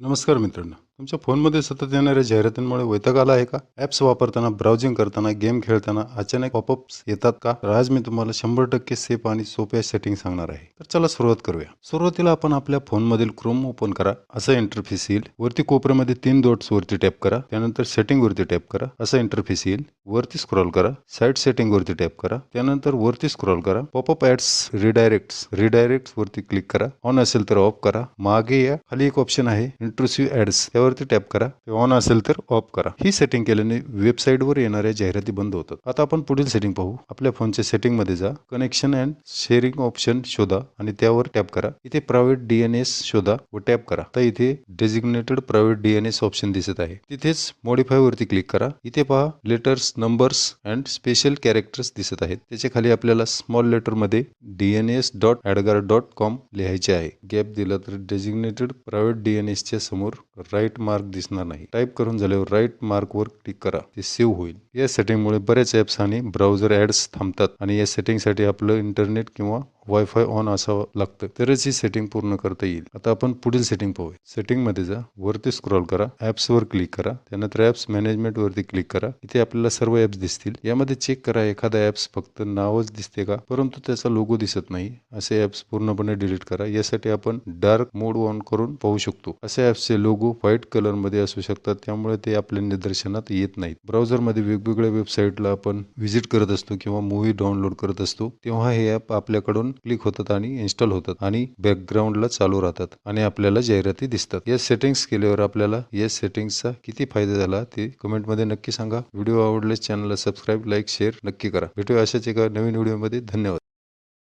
नमस्कार मित्रांनो. तुमच्या फोनमध्ये सतत येणाऱ्या जाहिरातींमुळे वैताग आला आहे का? ॲप्स वापरताना ब्राउझिंग करताना गेम खेळताना अचानक पॉपअप्स येतात का? तर आज मी तुम्हाला शंभर टक्के सेफ आणि सोप्या सेटिंग सांगणार आहे. तर चला सुरुवात करूया. सुरुवातीला आपण आपल्या फोनमधील क्रोम ओपन करा. असं इंटरफेस येईल. वरती कोपऱ्यामध्ये तीन डॉट्स वरती टॅप करा. त्यानंतर सेटिंग वरती टॅप करा. असं इंटरफेस येईल. वरती स्क्रॉल करा. साईट सेटिंग वरती टॅप करा. त्यानंतर वरती स्क्रॉल करा. पॉपअप ऍड्स रिडायरेक्ट रिडायरेक्ट वरती क्लिक करा. ऑन असेल तर ऑफ करा. मागे या. खाली एक ऑप्शन आहे. इंट्रुसिव्ह ऍड्स त्यावरती टॅप करा. ऑन असेल तर ऑफ करा. ही सेटिंग केल्याने वेबसाईटवर येणाऱ्या जाहिराती बंद होतात. आता आपण पुढील सेटिंग पाहू. आपल्या फोनच्या सेटिंगमध्ये जा. कनेक्शन अँड शेअरिंग ऑप्शन शोधा आणि त्यावर टॅप करा. इथे प्रायव्हेट डीएनएस शोधा व टॅप करा. तर इथे डेजिग्नेटेड प्रायव्हेट डीएनएस ऑप्शन दिसत आहे. तिथेच मॉडिफाय वरती क्लिक करा. इथे पहा letters numbers and special characters दिसत आहेत. त्याच्याखाली आपल्याला small लेटरमध्ये DNS dot adguard dot com लिहायचे आहे. गॅप दिला तर डेजिग्नेटेड प्रायव्हेट डीएनएस च्या समोर राईट मार्क दिसणार नाही. टाईप करून झाल्यावर राईट मार्कवर क्लिक करा. ते सेव्ह होईल. या सेटिंगमुळे बरेच ॲप्स आणि ब्राउझर ॲड्स थांबतात आणि या सेटिंगसाठी आपलं इंटरनेट किंवा वायफाय ऑन असावं लागतं. तरच ही सेटिंग पूर्ण करता येईल. आता आपण पुढील सेटिंग पाहूया. सेटिंगमध्ये जा. वरती स्क्रॉल करा. ऍप्स वर क्लिक करा. त्यानंतर ऍप्स मॅनेजमेंट वरती क्लिक करा. इथे आपल्याला सर्व ऍप्स दिसतील. यामध्ये चेक करा एखादा ऍप्स फक्त नावच दिसते का? परंतु त्याचा लोगो दिसत नाही. असे ऍप्स पूर्णपणे डिलीट करा. यासाठी आपण डार्क मोड ऑन करून पाहू शकतो. असे ऍप्सचे लोगो व्हाईट कलरमध्ये असू शकतात. त्यामुळे ते आपल्या निदर्शनात येत नाहीत. ब्राउझरमध्ये वेगवेगळ्या वेबसाईटला आपण व्हिजिट करत असतो किंवा मूवी डाउनलोड करत असतो तेव्हा हे ॲप आपल्याकडून क्लिक होतात आणि इन्स्टॉल होतात आणि बॅकग्राऊंडला चालू राहतात आणि आपल्याला जाहिराती दिसतात. या सेटिंग्स केल्यावर आपल्याला या सेटिंग्सचा किती फायदा झाला ते कमेंटमध्ये नक्की सांगा. व्हिडिओ आवडल्यास चॅनलला सबस्क्राईब लाईक शेअर नक्की करा. भेटूया अशाच एका नवीन व्हिडिओमध्ये धन्यवाद.